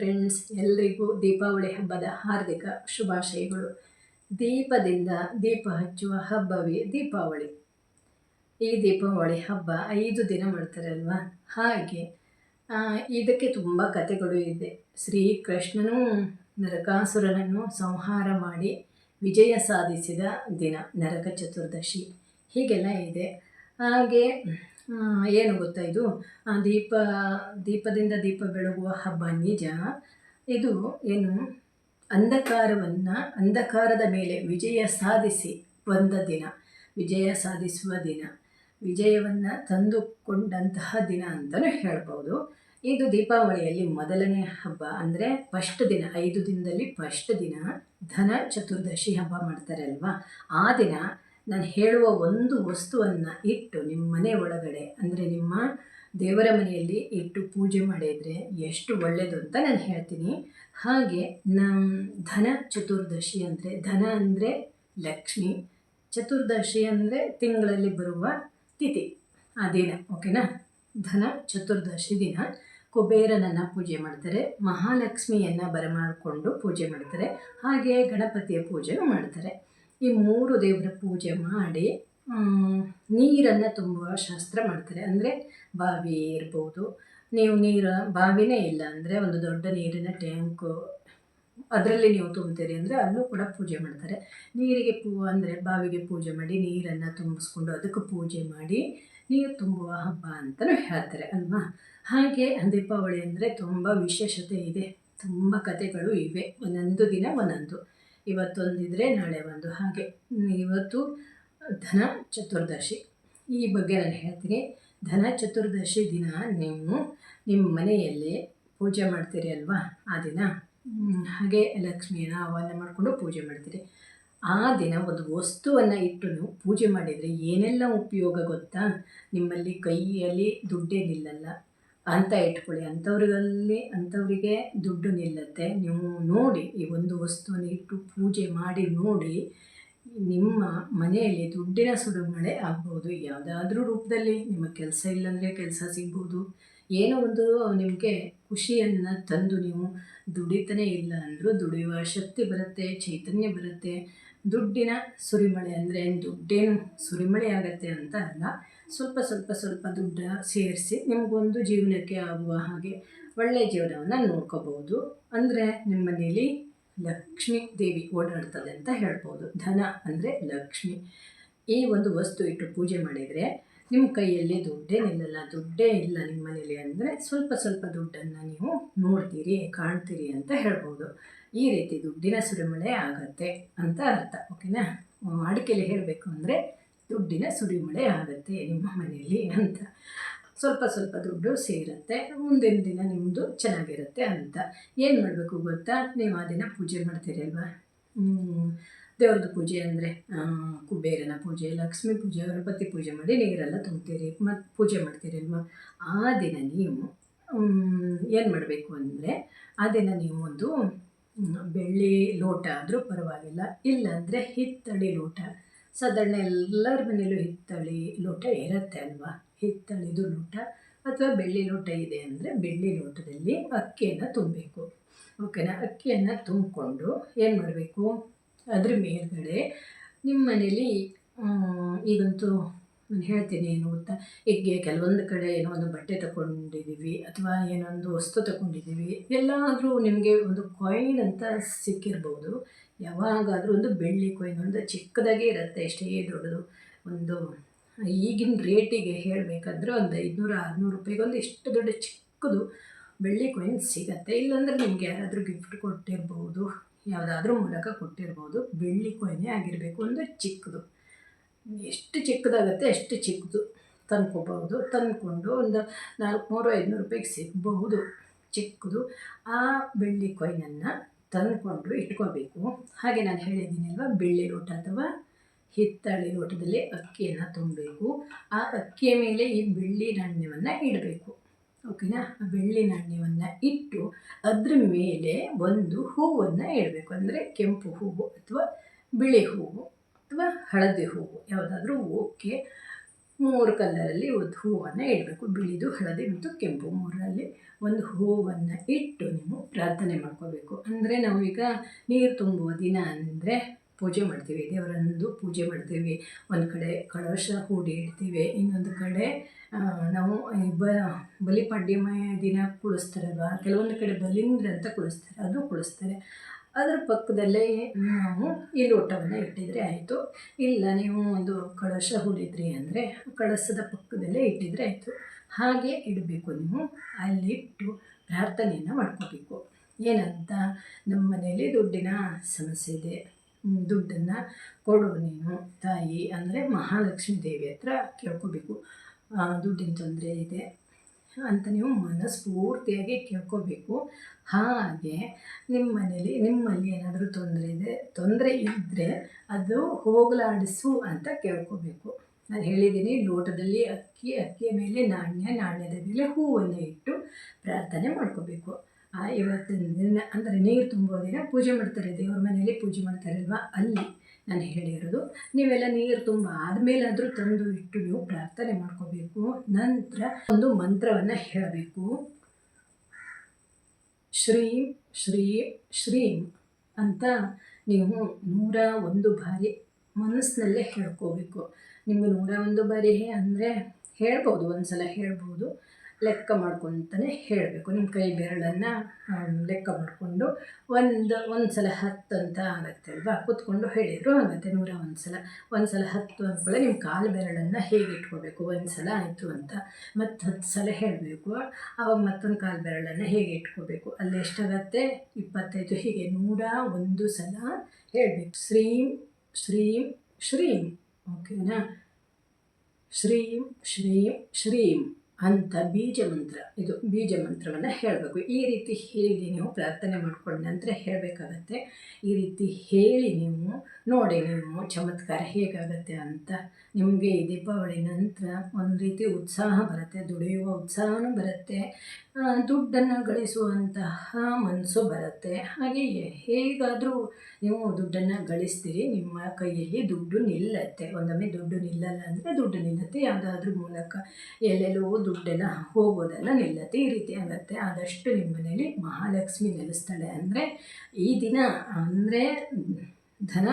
Friends ಎಲ್ರಿಗೂ ದೀಪಾವಳಿ ಹಬ್ಬದ ಹಾರ್ದಿಕ ಶುಭಾಶಯಗಳು. ದೀಪದಿಂದ ದೀಪ ಹಚ್ಚುವ ಹಬ್ಬವೇ ದೀಪಾವಳಿ. ಈ ದೀಪಾವಳಿ ಹಬ್ಬ ಐದು ದಿನ ಮಾಡ್ತಾರೆ ಅಲ್ವಾ ಹಾಗೆ ಇದಕ್ಕೆ ತುಂಬ ಕಥೆಗಳು ಇದೆ. ಶ್ರೀಕೃಷ್ಣನು ನರಕಾಸುರನನ್ನು ಸಂಹಾರ ಮಾಡಿ ವಿಜಯ ಸಾಧಿಸಿದ ದಿನ, ನರಕ ಚತುರ್ದಶಿ. ಹೀಗೆಲ್ಲ ಇದೆ. ಹಾಗೆ ಏನು ಗೊತ್ತಾ ಇದು? ದೀಪ, ದೀಪದಿಂದ ದೀಪ ಬೆಳಗುವ ಹಬ್ಬ ನಿಜ. ಇದು ಏನು? ಅಂಧಕಾರವನ್ನು, ಅಂಧಕಾರದ ಮೇಲೆ ವಿಜಯ ಸಾಧಿಸಿ ಬಂದ ದಿನ. ವಿಜಯ ಸಾಧಿಸುವ ದಿನ. ವಿಜಯವನ್ನು ತಂದುಕೊಂಡಂತಹ ದಿನ ಅಂತಲೂ ಹೇಳ್ಬೋದು. ಇದು ದೀಪಾವಳಿಯಲ್ಲಿ ಮೊದಲನೇ ಹಬ್ಬ ಅಂದರೆ ಫಸ್ಟ್ ದಿನ, ಐದು ದಿನದಲ್ಲಿ ಫಸ್ಟ್ ದಿನ ಧನ ಚತುರ್ದಶಿ ಹಬ್ಬ ಮಾಡ್ತಾರೆ ಅಲ್ವಾ ಆ ದಿನ ನಾನು ಹೇಳುವ ಒಂದು ವಸ್ತುವನ್ನು ಇಟ್ಟು ನಿಮ್ಮ ಮನೆ ಒಳಗಡೆ, ಅಂದರೆ ನಿಮ್ಮ ದೇವರ ಮನೆಯಲ್ಲಿ ಇಟ್ಟು ಪೂಜೆ ಮಾಡಿದರೆ ಎಷ್ಟು ಒಳ್ಳೆಯದು ಅಂತ ನಾನು ಹೇಳ್ತೀನಿ. ಹಾಗೆ ನಮ್ಮ ಧನ ಚತುರ್ದಶಿ ಅಂದರೆ, ಧನ ಅಂದರೆ ಲಕ್ಷ್ಮಿ, ಚತುರ್ದಶಿ ಅಂದರೆ ತಿಂಗಳಲ್ಲಿ ಬರುವ ತಿಥಿ, ಆ ದಿನ ಓಕೆನಾ ಧನ ಚತುರ್ದಶಿ ದಿನ, ಕುಬೇರನನ್ನು ಪೂಜೆ ಮಾಡ್ತಾರೆ, ಮಹಾಲಕ್ಷ್ಮಿಯನ್ನು ಬರಮಾಡಿಕೊಂಡು ಪೂಜೆ ಮಾಡ್ತಾರೆ ಹಾಗೆ ಗಣಪತಿಯ ಪೂಜೆನೂ ಮಾಡ್ತಾರೆ. ಈ ಮೂರು ದೇವರ ಪೂಜೆ ಮಾಡಿ ನೀರನ್ನು ತುಂಬುವ ಶಾಸ್ತ್ರ ಮಾಡ್ತಾರೆ. ಅಂದರೆ ಬಾವಿ ಇರ್ಬೋದು. ನೀವು ನೀರು, ಬಾವಿನೇ ಇಲ್ಲ ಅಂದರೆ ಒಂದು ದೊಡ್ಡ ನೀರಿನ ಟ್ಯಾಂಕು, ಅದರಲ್ಲಿ ನೀವು ತುಂಬ್ತೀರಿ ಅಂದರೆ ಅಲ್ಲೂ ಕೂಡ ಪೂಜೆ ಮಾಡ್ತಾರೆ. ನೀರಿಗೆ ಪೂ, ಅಂದರೆ ಬಾವಿಗೆ ಪೂಜೆ ಮಾಡಿ, ನೀರನ್ನು ತುಂಬಿಸ್ಕೊಂಡು ಅದಕ್ಕೆ ಪೂಜೆ ಮಾಡಿ, ನೀರು ತುಂಬುವ ಹಬ್ಬ ಅಂತಲೂ ಹೇಳ್ತಾರೆ ಅಲ್ವಾ? ಹಾಗೆ ದೀಪಾವಳಿ ಅಂದರೆ ತುಂಬ ವಿಶೇಷತೆ ಇದೆ. ತುಂಬ ಕಥೆಗಳು ಇವೆ. ಒಂದೊಂದು ದಿನ ಒಂದೊಂದು. ಇವತ್ತೊಂದಿದ್ರೆ ನಾಳೆ ಒಂದು ಹಾಗೆ. ಇವತ್ತು ಧನ ಚತುರ್ದಶಿ. ಈ ಬಗ್ಗೆ ನಾನು ಹೇಳ್ತೀನಿ. ಧನ ಚತುರ್ದಶಿ ದಿನ ನೀವು ನಿಮ್ಮ ಮನೆಯಲ್ಲಿ ಪೂಜೆ ಮಾಡ್ತೀರಿ ಅಲ್ವಾ? ಆ ದಿನ. ಹಾಗೆ ಲಕ್ಷ್ಮಿಯನ್ನು ಆಹ್ವಾನ ಮಾಡಿಕೊಂಡು ಪೂಜೆ ಮಾಡ್ತೀರಿ. ಆ ದಿನ ಒಂದು ವಸ್ತುವನ್ನು ಇಟ್ಟು ನೀವು ಪೂಜೆ ಮಾಡಿದರೆ ಏನೆಲ್ಲ ಉಪಯೋಗ ಗೊತ್ತಾ? ನಿಮ್ಮಲ್ಲಿ ಕೈಯಲ್ಲಿ ದುಡ್ಡೇ ನಿಲ್ಲಲ್ಲ. ಅಂತ ಇಟ್ಕೊಳ್ಳಿ. ಅಂಥವ್ರಲ್ಲಿ ಅಂಥವರಿಗೆ ದುಡ್ಡು ನಿಲ್ಲುತ್ತೆ. ನೀವು ನೋಡಿ, ಈ ಒಂದು ವಸ್ತುವನ್ನು ಇಟ್ಟು ಪೂಜೆ ಮಾಡಿ ನೋಡಿ, ನಿಮ್ಮ ಮನೆಯಲ್ಲಿ ದುಡ್ಡಿನ ಸುಡುಮಳೆ ಆಗ್ಬೋದು. ಯಾವುದಾದ್ರೂ ರೂಪದಲ್ಲಿ ನಿಮ್ಮ ಕೆಲಸ ಇಲ್ಲಾಂದರೆ ಕೆಲಸ ಸಿಗ್ಬೋದು. ಏನೋ ಒಂದು ನಿಮಗೆ ಖುಷಿಯನ್ನು ತಂದು ನೀವು ದುಡಿತಾನೆ ಇಲ್ಲ ಅಂದರೂ ದುಡಿಯುವ ಶಕ್ತಿ ಬರುತ್ತೆ, ಚೈತನ್ಯ ಬರುತ್ತೆ. ದುಡ್ಡಿನ ಸುರಿಮಳೆ ಅಂದರೆ ದುಡ್ಡೇನು ಸುರಿಮಳೆ ಆಗತ್ತೆ ಅಂತ ಅಲ್ಲ. ಸ್ವಲ್ಪ ಸ್ವಲ್ಪ ಸ್ವಲ್ಪ ದುಡ್ಡು ಸೇರಿಸಿ ನಿಮಗೊಂದು ಜೀವನಕ್ಕೆ ಆಗುವ ಹಾಗೆ ಒಳ್ಳೆಯ ಜೀವನವನ್ನು ನೋಡ್ಕೋಬೋದು ಅಂದರೆ ನಿಮ್ಮ ಮನೆಯಲ್ಲಿ ಲಕ್ಷ್ಮೀ ದೇವಿ ಓಡಾಡ್ತದೆ ಅಂತ ಹೇಳ್ಬೋದು. ಧನ ಅಂದರೆ ಲಕ್ಷ್ಮಿ. ಈ ಒಂದು ವಸ್ತು ಇಟ್ಟು ಪೂಜೆ ಮಾಡಿದರೆ ನಿಮ್ಮ ಕೈಯಲ್ಲಿ ದುಡ್ಡೇ ನಿಲ್ಲಲ್ಲ. ದುಡ್ಡೇ ಇಲ್ಲ ನಿಮ್ಮ ಮನೇಲಿ ಅಂದರೆ ಸ್ವಲ್ಪ ಸ್ವಲ್ಪ ದುಡ್ಡನ್ನು ನೀವು ನೋಡ್ತೀರಿ, ಕಾಣ್ತೀರಿ ಅಂತ ಹೇಳ್ಬೋದು. ಈ ರೀತಿ ದುಡ್ಡಿನ ಸುರಿಮಳೆ ಆಗತ್ತೆ ಅಂತ ಅರ್ಥ. ಓಕೆನಾ? ಅಡಿಕೆಯಲ್ಲಿ ಹೇಳಬೇಕು ಅಂದರೆ ದುಡ್ಡಿನ ಸುರಿಮಳೆ ಆಗುತ್ತೆ ನಿಮ್ಮ ಮನೆಯಲ್ಲಿ ಅಂತ. ಸ್ವಲ್ಪ ಸ್ವಲ್ಪ ದುಡ್ಡು ಸೇರುತ್ತೆ, ಮುಂದಿನ ದಿನ ನಿಮ್ಮದು ಚೆನ್ನಾಗಿರುತ್ತೆ ಅಂತ. ಏನು ಮಾಡಬೇಕು ಗೊತ್ತಾ? ನೀವು ಆ ದಿನ ಪೂಜೆ ಮಾಡ್ತೀರಿ ಅಲ್ವಾ? ದೇವ್ರದ್ದು ಪೂಜೆ ಅಂದರೆ ಕುಬೇರನ ಪೂಜೆ, ಲಕ್ಷ್ಮೀ ಪೂಜೆ, ಗಣಪತಿ ಪೂಜೆ ಮಾಡಿ ನೀರೆಲ್ಲ ತುಂಬ್ತೀರಿ. ಮತ್ತು ಪೂಜೆ ಮಾಡ್ತೀರಿ ಅಲ್ವಾ? ಆ ದಿನ ನೀವು ಏನು ಮಾಡಬೇಕು ಅಂದರೆ, ಆ ದಿನ ನೀವು ಒಂದು ಬೆಳ್ಳಿ ಲೋಟ ಆದರೂ ಪರವಾಗಿಲ್ಲ. ಇಲ್ಲಾಂದರೆ ಹಿತ್ತಳಿ ಲೋಟ. ಸಾಧಾರಣ ಎಲ್ಲರ ಮನೇಲೂ ಹಿತ್ತಳಿ ಲೋಟ ಇರುತ್ತೆ ಅಲ್ವಾ? ಹಿತ್ತಳಿದು ಲೋಟ ಅಥವಾ ಬೆಳ್ಳಿ ಲೋಟ ಇದೆ ಅಂದರೆ ಬೆಳ್ಳಿ ಲೋಟದಲ್ಲಿ ಅಕ್ಕಿಯನ್ನು ತುಂಬಬೇಕು. ಓಕೆನಾ ಅಕ್ಕಿಯನ್ನು ತುಂಬಿಕೊಂಡು ಏನು ಮಾಡಬೇಕು? ಅದ್ರ ಮೇಲ್ಗಡೆ ನಿಮ್ಮ ಮನೇಲಿ ಈಗಂತೂ ನಾನು ಹೇಳ್ತೀನಿ ಏನು ಗೊತ್ತಾ? ಈಗ ಕೆಲವೊಂದು ಕಡೆ ಏನೋ ಒಂದು ಬಟ್ಟೆ ತಗೊಂಡಿದ್ದೀವಿ ಅಥವಾ ಏನೋ ಒಂದು ವಸ್ತು ತಗೊಂಡಿದ್ದೀವಿ ಎಲ್ಲಾದರೂ ನಿಮಗೆ ಒಂದು ಕಾಯಿನ್ ಅಂತ ಸಿಕ್ಕಿರ್ಬೋದು. ಯಾವಾಗಾದರೂ ಒಂದು ಬೆಳ್ಳಿ ಕೊಯ್ನ್ ಒಂದು ಚಿಕ್ಕದಾಗೆ ಇರುತ್ತೆ, ಎಷ್ಟೇ ದೊಡ್ಡದು. ಒಂದು ಈಗಿನ ರೇಟಿಗೆ ಹೇಳಬೇಕಂದ್ರೆ ಒಂದು ಐದುನೂರು, ಆರುನೂರು ರೂಪಾಯಿಗೆ ಒಂದು ಇಷ್ಟು ದೊಡ್ಡ ಚಿಕ್ಕದು ಬೆಳ್ಳಿ ಕೊಯ್ನ್ ಸಿಗತ್ತೆ. ಇಲ್ಲಾಂದ್ರೆ ನಿಮ್ಗೆ ಯಾರಾದರೂ ಗಿಫ್ಟ್ ಕೊಟ್ಟಿರ್ಬೋದು, ಯಾವುದಾದ್ರೂ ಮೂಲಕ ಕೊಟ್ಟಿರ್ಬೋದು, ಬೆಳ್ಳಿ ಕೊಯ್ನೇ ಆಗಿರಬೇಕು, ಒಂದು ಚಿಕ್ಕದು. ಎಷ್ಟು ಚಿಕ್ಕದಾಗತ್ತೆ ಅಷ್ಟು ಚಿಕ್ಕದು ತಂದ್ಕೋಬಹುದು. ತಂದ್ಕೊಂಡು ಒಂದು ನಾಲ್ಕುನೂರು, ಐದುನೂರು ರೂಪಾಯಿಗೆ ಸಿಗಬಹುದು ಚಿಕ್ಕದು. ಆ ಬೆಳ್ಳಿ ಕಾಯಿನನ್ನು ತಂದ್ಕೊಂಡು ಇಟ್ಕೋಬೇಕು ಹಾಗೆ ನಾನು ಹೇಳಿದ್ದೀನಿ ಅಲ್ವಾ, ಬೆಳ್ಳಿ ಲೋಟ ಅಥವಾ ಹಿತ್ತಳಿ ಲೋಟದಲ್ಲಿ ಅಕ್ಕಿಯನ್ನು ತುಂಬಬೇಕು. ಆ ಅಕ್ಕಿಯ ಮೇಲೆ ಈ ಬೆಳ್ಳಿ ನಾಣ್ಯವನ್ನು ಇಡಬೇಕು. ಓಕೆನಾ ಆ ಬೆಳ್ಳಿ ನಾಣ್ಯವನ್ನು ಇಟ್ಟು ಅದ್ರ ಮೇಲೆ ಒಂದು ಹೂವನ್ನು ಇಡಬೇಕು. ಅಂದರೆ ಕೆಂಪು ಹೂವು ಅಥವಾ ಬಿಳಿ ಹೂವು ಅಥವಾ ಹಳದಿ ಹೂವು, ಯಾವುದಾದ್ರೂ ಓಕೆ ಮೂರು ಕಲ್ಲರಲ್ಲಿ ಒಂದು ಹೂವನ್ನು ಇಡಬೇಕು. ಬಿಳಿದು, ಹಳದಿ ಮತ್ತು ಕೆಂಪು ಮೂರರಲ್ಲಿ ಒಂದು ಹೂವನ್ನು ಇಟ್ಟು ನೀವು ಪ್ರಾರ್ಥನೆ ಮಾಡ್ಕೋಬೇಕು. ಅಂದರೆ ನಾವೀಗ ನೀರು ತುಂಬುವ ದಿನ ಅಂದರೆ ಪೂಜೆ ಮಾಡ್ತೀವಿ. ದೇವರಂದು ಪೂಜೆ ಮಾಡ್ತೀವಿ. ಒಂದು ಕಡೆ ಕಳಶ ಹೂಡಿ ಇಡ್ತೀವಿ. ಇನ್ನೊಂದು ಕಡೆ ನಾವು ಬ, ಬಲಿಪಾಡ್ಯಮಯ ದಿನ ಕುಳಿಸ್ತಾರಲ್ವ? ಕೆಲವೊಂದು ಕಡೆ ಬಲೀಂದ್ರ ಅಂತ ಕುಳಿಸ್ತಾರೆ. ಅದು ಕುಳಿಸ್ತಾರೆ. ಅದರ ಪಕ್ಕದಲ್ಲೇ ನಾವು ಈ ಲೋಟವನ್ನು ಇಟ್ಟಿದ್ರೆ ಆಯಿತು. ಇಲ್ಲ, ನೀವು ಒಂದು ಕಳಶ ಹೂಡಿದ್ರಿ ಅಂದರೆ ಕಳಸದ ಪಕ್ಕದಲ್ಲೇ ಇಟ್ಟಿದ್ರೆ ಆಯಿತು. ಹಾಗೆ ಇಡಬೇಕು ನೀವು. ಅಲ್ಲಿಟ್ಟು ಪ್ರಾರ್ಥನೆಯನ್ನು ಮಾಡ್ಕೋಬೇಕು. ಏನಂತ? ನಮ್ಮ ಮನೆಯಲ್ಲಿ ದುಡ್ಡಿನ ಸಮಸ್ಯೆ ಇದೆ. ದುಡ್ಡನ್ನು ಕೊಡು ನೀನು, ತಾಯಿ. ಅಂದರೆ ಮಹಾಲಕ್ಷ್ಮೀ ದೇವಿ ಹತ್ರ ಕೇಳ್ಕೋಬೇಕು. ದುಡ್ಡಿನ ತೊಂದರೆ ಇದೆ. ಅಂತ ನೀವು ಮನಸ್ಫೂರ್ತಿಯಾಗಿ ಕೇಳ್ಕೋಬೇಕು. ಹಾಗೆ ನಿಮ್ಮ ಮನೇಲಿ, ನಿಮ್ಮಲ್ಲಿ ಏನಾದರೂ ತೊಂದರೆ ಇದೆ, ತೊಂದರೆ ಇದ್ದರೆ ಅದು ಹೋಗಲಾಡಿಸು ಅಂತ ಕೇಳ್ಕೋಬೇಕು. ನಾನು ಹೇಳಿದ್ದೀನಿ ಲೋಟದಲ್ಲಿ ಅಕ್ಕಿ, ಅಕ್ಕಿಯ ಮೇಲೆ ನಾಣ್ಯ, ನಾಣ್ಯದ ಮೇಲೆ ಹೂವನ್ನು ಇಟ್ಟು ಪ್ರಾರ್ಥನೆ ಮಾಡ್ಕೋಬೇಕು. ಇವತ್ತಿನ ದಿನ, ಅಂದರೆ ನೀರು ತುಂಬೋ ದಿನ ಪೂಜೆ ಮಾಡ್ತಾರೆ, ದೇವ್ರ ಮನೆಯಲ್ಲಿ ಪೂಜೆ ಮಾಡ್ತಾರಲ್ವ, ಅಲ್ಲಿ. ನಾನು ಹೇಳಿರೋದು, ನೀವೆಲ್ಲ ನೀರು ತುಂಬ ಆದಮೇಲಾದರೂ ತಂದು ಇಟ್ಟು ನೀವು ಪ್ರಾರ್ಥನೆ ಮಾಡ್ಕೋಬೇಕು. ನಂತರ ಒಂದು ಮಂತ್ರವನ್ನು ಹೇಳಬೇಕು. ಶ್ರೀಂ, ಶ್ರೀ, ಶ್ರೀಂ ಅಂತ ನೀವು ನೂರ ಒಂದು ಬಾರಿ ಮನಸ್ಸಿನಲ್ಲೇ ಹೇಳ್ಕೋಬೇಕು. ನಿಮ್ಗೆ ನೂರ ಒಂದು ಬಾರಿ ಅಂದರೆ ಹೇಳ್ಬೋದು ಒಂದು ಸಲ ಹೇಳ್ಬೋದು. ಲೆಕ್ಕ ಮಾಡ್ಕೊತಾನೆ ಹೇಳಬೇಕು. ನಿಮ್ಮ ಕೈ ಬೆರಳನ್ನು ಲೆಕ್ಕ ಮಾಡಿಕೊಂಡು ಒಂದು ಒಂದು ಸಲ ಹತ್ತು ಅಂತ ಆಗುತ್ತೆ ಅಲ್ವಾ? ಕೂತ್ಕೊಂಡು ಹೇಳಿದರು ಆಗುತ್ತೆ, ನೂರ ಒಂದು ಸಲ ಒಂದು ಸಲ ಹತ್ತು ಅಂದ್ಕೊಳ್ಳೆ ನಿಮ್ಮ ಕಾಲು ಬೆರಳನ್ನು ಹೇಗೆ ಇಟ್ಕೋಬೇಕು? ಒಂದು ಸಲ ಆಯಿತು ಅಂತ ಮತ್ತು ಹತ್ತು ಸಲ ಹೇಳಬೇಕು. ಆವಾಗ ಮತ್ತೊಂದು ಕಾಲು ಬೆರಳನ್ನು ಹೇಗೆ ಇಟ್ಕೋಬೇಕು? ಅಲ್ಲಿ ಎಷ್ಟಾಗತ್ತೆ? ಇಪ್ಪತ್ತೈದು. ಹೀಗೆ ನೂರ ಒಂದು ಸಲ ಹೇಳಬೇಕು. ಶ್ರೀಂ ಶ್ರೀಂ ಶ್ರೀಂ. ಓಕೆನಾ? ಶ್ರೀಂ ಶ್ರೀಂ ಶ್ರೀಂ. ಅಂತ ಬೀಜ ಮಂತ್ರ, ಇದು ಬೀಜ ಮಂತ್ರವನ್ನು ಹೇಳಬೇಕು. ಈ ರೀತಿ ಹೇಳಿ ನೀವು ಪ್ರಾರ್ಥನೆ ಮಾಡಿಕೊಂಡ ನಂತರ ಹೇಳಬೇಕಾಗತ್ತೆ, ಈ ರೀತಿ ಹೇಳಿ ನೀವು, ನೋಡಿ ನೀವು ಚಮತ್ಕಾರ ಹೇಗಾಗತ್ತೆ ಅಂತ ನಿಮಗೆ ಈ ದೀಪಾವಳಿ ನಂತರ ಒಂದು ರೀತಿ ಉತ್ಸಾಹ ಬರುತ್ತೆ, ದುಡಿಯುವ ಉತ್ಸಾಹನೂ ಬರುತ್ತೆ ದುಡ್ಡನ್ನು ಗಳಿಸುವಂತಹ ಮನಸ್ಸು ಬರುತ್ತೆ. ಹಾಗೆಯೇ ಹೇಗಾದರೂ ನೀವು ದುಡ್ಡನ್ನು ಗಳಿಸ್ತೀರಿ, ನಿಮ್ಮ ಕೈಯಲ್ಲಿ ದುಡ್ಡು ನಿಲ್ಲತ್ತೆ. ಒಂದೊಮ್ಮೆ ದುಡ್ಡು ನಿಲ್ಲಲ್ಲ ಅಂದರೆ ದುಡ್ಡು ನಿಲ್ಲತ್ತೆ, ಯಾವುದಾದ್ರೂ ಮೂಲಕ ಎಲ್ಲೆಲ್ಲೋ ದುಡ್ಡೆಲ್ಲ ಹೋಗೋದೆಲ್ಲ ನಿಲ್ಲತ್ತೆ. ಈ ರೀತಿ ಆಗುತ್ತೆ. ಆದಷ್ಟು ನಿಮ್ಮ ಮನೇಲಿ ಮಹಾಲಕ್ಷ್ಮಿ ನೆಲೆಸ್ತಾಳೆ ಅಂದರೆ ಈ ದಿನ ಅಂದರೆ ಧನ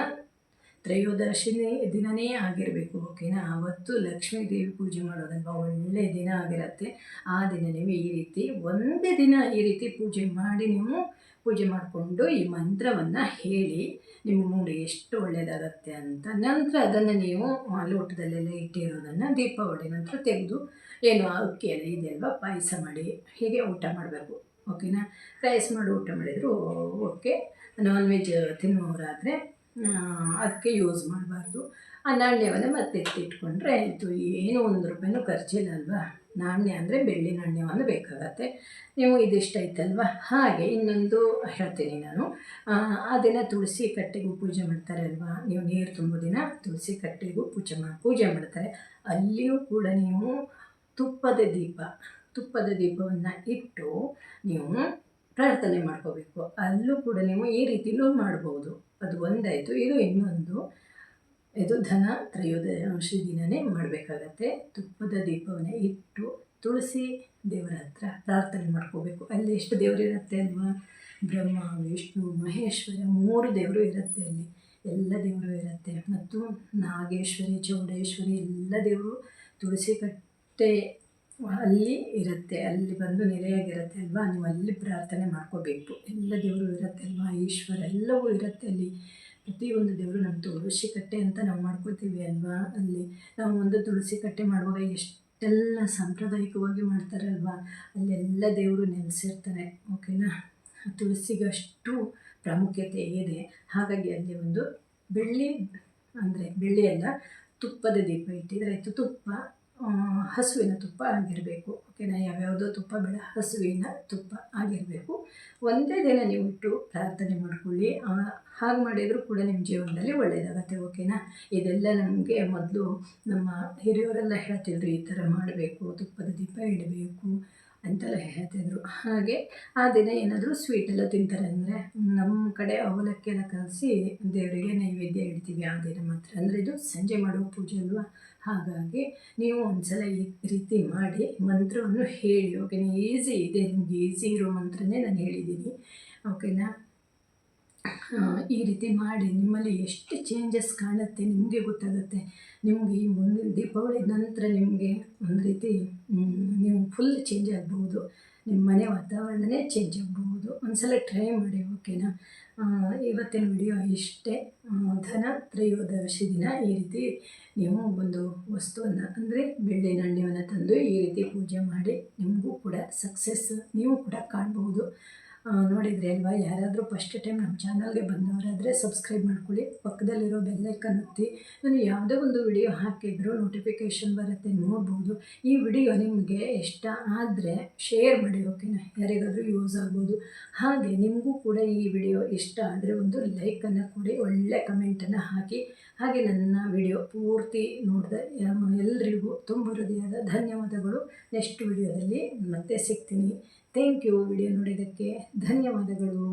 ತ್ರಯೋದಶಿನಿ ದಿನವೇ ಆಗಿರಬೇಕು, ಓಕೆನಾ? ಆವತ್ತು ಲಕ್ಷ್ಮೀ ದೇವಿ ಪೂಜೆ ಮಾಡೋದಲ್ವ? ಒಳ್ಳೆಯ ದಿನ ಆಗಿರುತ್ತೆ. ಆ ದಿನ ನೀವು ಈ ರೀತಿ ಒಂದೇ ದಿನ ಈ ರೀತಿ ಪೂಜೆ ಮಾಡಿ ನೀವು ಪೂಜೆ ಮಾಡಿಕೊಂಡು ಈ ಮಂತ್ರವನ್ನು ಹೇಳಿ ನಿಮ್ಮ ಮೂಡಿ ಎಷ್ಟು ಒಳ್ಳೆಯದಾಗತ್ತೆ ಅಂತ ನಂತರ ಅದನ್ನು ನೀವು ಲೋಟದಲ್ಲೆಲ್ಲ ಇಟ್ಟಿರೋದನ್ನು ದೀಪಾವಳಿ ನಂತರ ತೆಗೆದು ಏನು ಅಕ್ಕಿ ಎಲ್ಲ ಇದೆಯಲ್ವ ಪಾಯಸ ಮಾಡಿ ಹೀಗೆ ಊಟ ಮಾಡಬೇಕು, ಓಕೆನಾ? ರೈಸ್ ಮಾಡಿ ಊಟ ಮಾಡಿದರೂ ಓಕೆ. ನಾನ್ ವೆಜ್ ತಿನ್ನುವವರಾದರೆ ಅದಕ್ಕೆ ಯೂಸ್ ಮಾಡಬಾರ್ದು. ಆ ನಾಣ್ಯವನ್ನು ಮತ್ತೆ ಎತ್ತಿಟ್ಕೊಂಡ್ರೆ ಆಯಿತು, ಏನು ಒಂದು ರೂಪಾಯಿನೂ ಖರ್ಚಿಲ್ಲ ಅಲ್ವಾ ನಾಣ್ಯ ಅಂದರೆ ಬೆಳ್ಳಿ ನಾಣ್ಯವನ್ನು ಬೇಕಾಗತ್ತೆ. ನೀವು ಇದಿಷ್ಟು ಐತಲ್ವ ಹಾಗೆ ಇನ್ನೊಂದು ಹೇಳ್ತೀನಿ ನಾನು. ಆ ದಿನ ತುಳಸಿ ಕಟ್ಟೆಗೂ ಪೂಜೆ ಮಾಡ್ತಾರೆ ಅಲ್ವಾ ನೀವು ನೀರು ತುಂಬೋ ದಿನ ತುಳಸಿ ಕಟ್ಟೆಗೂ ಪೂಜೆ ಮಾಡಿ ಪೂಜೆ ಮಾಡ್ತಾರೆ. ಅಲ್ಲಿಯೂ ಕೂಡ ನೀವು ತುಪ್ಪದ ದೀಪ, ತುಪ್ಪದ ದೀಪವನ್ನು ಇಟ್ಟು ನೀವು ಪ್ರಾರ್ಥನೆ ಮಾಡ್ಕೋಬೇಕು. ಅಲ್ಲೂ ಕೂಡ ನೀವು ಈ ರೀತಿಲೂ ಮಾಡ್ಬೋದು. ಅದು ಒಂದಾಯಿತು, ಇದು ಇನ್ನೊಂದು. ಇದು ಧನ ತ್ರಯೋದಶಿ ದಿನನೇ ಮಾಡಬೇಕಾಗತ್ತೆ. ತುಪ್ಪದ ದೀಪವನ್ನು ಇಟ್ಟು ತುಳಸಿ ದೇವರ ಹತ್ರ ಪ್ರಾರ್ಥನೆ ಮಾಡ್ಕೋಬೇಕು. ಅಲ್ಲಿ ಎಷ್ಟು ದೇವರು ಇರುತ್ತೆ ಅಲ್ವಾ? ಬ್ರಹ್ಮ, ವಿಷ್ಣು, ಮಹೇಶ್ವರ ಮೂರು ದೇವರು ಇರುತ್ತೆ ಅಲ್ಲಿ. ಎಲ್ಲ ದೇವರು ಇರುತ್ತೆ. ಮತ್ತು ನಾಗೇಶ್ವರಿ, ಚೌಡೇಶ್ವರಿ ಎಲ್ಲ ದೇವರು ತುಳಸಿ ಕಟ್ಟೆ ಅಲ್ಲಿ ಇರುತ್ತೆ, ಅಲ್ಲಿ ಬಂದು ನೆಲೆಯಾಗಿರುತ್ತೆ ಅಲ್ವಾ? ನೀವು ಅಲ್ಲಿ ಪ್ರಾರ್ಥನೆ ಮಾಡ್ಕೋಬೇಕು. ಎಲ್ಲ ದೇವರು ಇರುತ್ತೆ ಅಲ್ವಾ? ಈಶ್ವರ ಎಲ್ಲವೂ ಇರುತ್ತೆ ಅಲ್ಲಿ. ಪ್ರತಿಯೊಂದು ದೇವರು ನಮ್ಮ ತುಳಸಿ ಕಟ್ಟೆ ಅಂತ ನಾವು ಮಾಡ್ಕೊಳ್ತೀವಿ ಅಲ್ವಾ? ಅಲ್ಲಿ ನಾವು ಒಂದು ತುಳಸಿ ಕಟ್ಟೆ ಮಾಡುವಾಗ ಎಷ್ಟೆಲ್ಲ ಸಾಂಪ್ರದಾಯಿಕವಾಗಿ ಮಾಡ್ತಾರಲ್ವಾ ಅಲ್ಲೆಲ್ಲ ದೇವರು ನೆಲೆಸಿರ್ತಾರೆ, ಓಕೆನಾ? ತುಳಸಿಗಷ್ಟು ಪ್ರಾಮುಖ್ಯತೆ ಇದೆ. ಹಾಗಾಗಿ ಅಲ್ಲಿ ಒಂದು ಬೆಳ್ಳಿ, ಅಂದರೆ ಬೆಳ್ಳಿಯೆಲ್ಲ ತುಪ್ಪದ ದೀಪ ಇಟ್ಟಿದ್ರೆ ಆಯಿತು ತುಪ್ಪ ಹಸುವಿನ ತುಪ್ಪ ಆಗಿರಬೇಕು. ಓಕೆನಾ? ಯಾವ್ಯಾವುದೋ ತುಪ್ಪ ಬೇಡ, ಹಸುವಿನ ತುಪ್ಪ ಆಗಿರಬೇಕು. ಒಂದೇ ದಿನ ನೀವು ಇಟ್ಟು ಪ್ರಾರ್ಥನೆ ಮಾಡ್ಕೊಳ್ಳಿ. ಹಾಗೆ ಮಾಡಿದರೂ ಕೂಡ ನಿಮ್ಮ ಜೀವನದಲ್ಲಿ ಒಳ್ಳೆಯದಾಗತ್ತೆ ಓಕೆನಾ? ಇದೆಲ್ಲ ನಮಗೆ ಮೊದಲು ನಮ್ಮ ಹಿರಿಯವರೆಲ್ಲ ಹೇಳ್ತಿದ್ರು ಈ ಥರ ಮಾಡಬೇಕು, ತುಪ್ಪದ ದೀಪ ಇಡಬೇಕು ಅಂತೆಲ್ಲ ಹೇಳ್ತಿದ್ರು. ಹಾಗೆ ಆ ದಿನ ಏನಾದರೂ ಸ್ವೀಟ್ ಎಲ್ಲ ತಿಂತಾರೆ ಅಂದರೆ ನಮ್ಮ ಕಡೆ ಅವಲಕ್ಕಿ ಎಲ್ಲ ಕಲಸಿ ದೇವರಿಗೆ ನೈವೇದ್ಯ ಇಡ್ತೀವಿ ಆ ದಿನ ಮಾತ್ರ. ಅಂದರೆ ಇದು ಸಂಜೆ ಮಾಡುವ ಪೂಜೆ ಅಲ್ವಾ? ಹಾಗಾಗಿ ನೀವು ಒಂದ್ಸಲ ಈ ರೀತಿ ಮಾಡಿ ಮಂತ್ರವನ್ನು ಹೇಳಿ ಓಕೆನಾ ಈಸಿ ಇದೆ, ನಿಮಗೆ ಈಸಿ ಇರೋ ಮಂತ್ರನೇ ನಾನು ಹೇಳಿದ್ದೀನಿ. ಓಕೆನಾ ಈ ರೀತಿ ಮಾಡಿ ನಿಮ್ಮಲ್ಲಿ ಎಷ್ಟು ಚೇಂಜಸ್ ಕಾಣುತ್ತೆ ನಿಮಗೆ ಗೊತ್ತಾಗುತ್ತೆ. ನಿಮಗೆ ಈ ಮುಂದಿನ ದೀಪಾವಳಿ ನಂತರ ನಿಮಗೆ ಒಂದು ರೀತಿ ನೀವು ಫುಲ್ ಚೇಂಜ್ ಆಗ್ಬೋದು ನಿಮ್ಮ ಮನೆ ವಾತಾವರಣನೇ ಚೇಂಜ್ ಆಗಬಹುದು. ಒಂದ್ಸಲ ಟ್ರೈ ಮಾಡಿ ಓಕೆನಾ ಇವತ್ತಿನ ವಿಡಿಯೋ ಇಷ್ಟೇ. ಧನ ತ್ರಯೋದಶಿ ದಿನ. ಈ ರೀತಿ ನೀವು ಒಂದು ವಸ್ತುವನ್ನು, ಅಂದರೆ ಬೆಳ್ಳಿ ನಾಣ್ಯವನ್ನು ತಂದು ಈ ರೀತಿ ಪೂಜೆ ಮಾಡಿ ನಿಮಗೂ ಕೂಡ ಸಕ್ಸಸ್ ನೀವು ಕೂಡ ಕಾಣ್ಬೋದು ನೋಡಿದರೆ ಅಲ್ವಾ? ಯಾರಾದರೂ ಫಸ್ಟ್ ಟೈಮ್ ನಮ್ಮ ಚಾನಲ್ಗೆ ಬಂದವರಾದರೆ ಸಬ್ಸ್ಕ್ರೈಬ್ ಮಾಡ್ಕೊಳ್ಳಿ. ಪಕ್ಕದಲ್ಲಿರೋ ಬೆಲ್ಲೈಕನ್ ಒತ್ತಿ. ನಾನು ಯಾವುದೇ ಒಂದು ವಿಡಿಯೋ ಹಾಕಿದರೂ ನೋಟಿಫಿಕೇಷನ್ ಬರುತ್ತೆ, ನೋಡ್ಬೋದು. ಈ ವಿಡಿಯೋ ನಿಮಗೆ ಇಷ್ಟ ಆದರೆ ಶೇರ್ ಮಾಡಿ ಓಕೆನಾ ಯಾರಿಗಾದರೂ ಯೂಸ್ ಆಗ್ಬೋದು. ಹಾಗೆ ನಿಮಗೂ ಕೂಡ ಈ ವಿಡಿಯೋ ಇಷ್ಟ ಆದರೆ ಒಂದು ಲೈಕನ್ನು ಕೊಡಿ, ಒಳ್ಳೆ ಕಮೆಂಟನ್ನು ಹಾಕಿ. ಹಾಗೆ ನನ್ನ ವಿಡಿಯೋ ಪೂರ್ತಿ ನೋಡಿದೆ ಎಲ್ಲರಿಗೂ ತುಂಬ ಹೃದಯದ ಧನ್ಯವಾದಗಳು. ನೆಕ್ಸ್ಟ್ ವಿಡಿಯೋದಲ್ಲಿ ಮತ್ತೆ ಸಿಗ್ತೀನಿ. ಥ್ಯಾಂಕ್ ಯು ವಿಡಿಯೋ ನೋಡಿದ್ದಕ್ಕೆ ಧನ್ಯವಾದಗಳು.